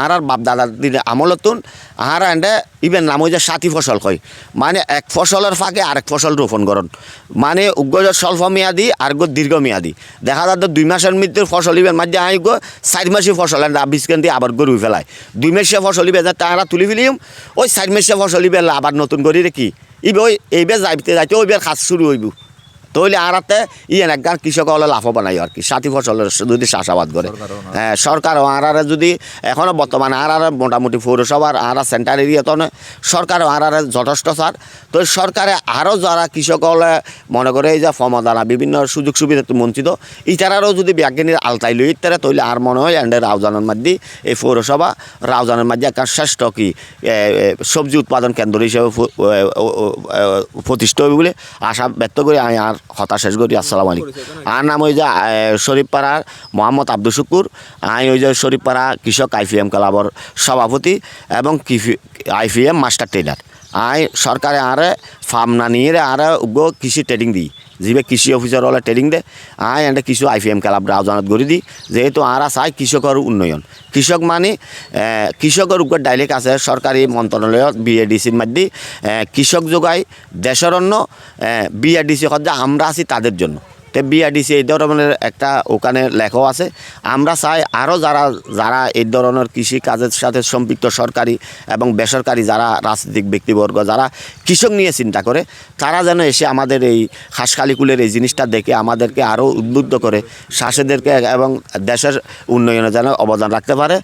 আর বাপ দাদার দিনে আমলতুন আর এন্ডে ইভেন নাম যে সাথী ফসল কয়। মানে এক ফসলের ফাঁকে আরেক ফসল রোপণ করন। মানে উগ্র স্বল্প মেয়াদি, আর গো দীর্ঘ মেয়াদি। দেখা যাচ্ছে দুই মাসের মধ্যে ফসল ইবেন মাঝে আই গো চার মাসি ফসল, এন্ডা বিস্কেন দিয়ে আবার গরু ফেলায়। দুই মাসে ফসল ইবে তারা তুলি ফেলিম, ওই চার মাসে ফসল ইবে আবার নতুন করি রেখি ইবে ওই, এইবে যাইতে যাইতে ওইবার খাস শুরু হইব। তৈলে আরাতে ইয়ে একগান কৃষক হলে লাভবান হয় আর কি সাথী ফসলের যদি চাষাবাদ করে না। হ্যাঁ সরকার আরারে যদি এখনও বর্তমানে আরারে মোটামুটি পৌরসভার আরা সেন্টার এরিয়া তো সরকার আরারে যথেষ্ট সার তো সরকারে আরও যারা কৃষক হলে মনে করে এই যে ফমদানা বিভিন্ন সুযোগ সুবিধা বঞ্চিত ইতারারও যদি বিজ্ঞানীর আলতাই লই ইতারা তৈলে আর মনে হয় এন্ডে রাউজানের মধ্যে এই পৌরসভা রাউজানের মধ্যে একটা শ্রেষ্ঠ কি সবজি উৎপাদন কেন্দ্র হিসেবে প্রতিষ্ঠা হবে বলে আশা ব্যক্ত করি আমি আর হতাশ শেষ করি, আসসালামু আলাইকুম। আর নাম ওই যে শরীফপাড়া মোহাম্মদ আব্দুল শুকুর। আমি ওই যে শরীফপাড়া কৃষক আইপিএম ক্লাবর সভাপতি এবং আইপিএম মাস্টার ট্রেডার আই সরকারে আরে ফার্ম না নিয়ে আরে উগ্র কৃষি ট্রেডিং দিই যিবে কৃষি অফিসার হলে ট্রেডিং দে। আই এন্ড কিছু আইপিএম ক্লাব রাউজানত গড়ি দি। যেহেতু আরা চাই কৃষকের উন্নয়ন। কৃষক মানে কৃষকের উপর ডাইরেক্ট আছে সরকারি মন্ত্রণালয়ত বিএডিসির মধ্যে এ, কৃষক যোগায় দেশের অন্য বিআরডিসি যে আমরা আছি তাদের জন্য। তো বিআরডিসি এই ধরনের একটা ওখানে লেখাও আছে। আমরা চাই আরও যারা যারা এই ধরনের কৃষি কাজের সাথে সম্পৃক্ত সরকারি এবং বেসরকারি যারা রাজনৈতিক ব্যক্তিবর্গ, যারা কৃষক নিয়ে চিন্তা করে, তারা যেন এসে আমাদের এই হাঁসখালিকুলের এই জিনিসটা দেখে আমাদেরকে আরও উদ্বুদ্ধ করে চাষিদেরকে এবং দেশের উন্নয়নে যেন অবদান রাখতে পারে।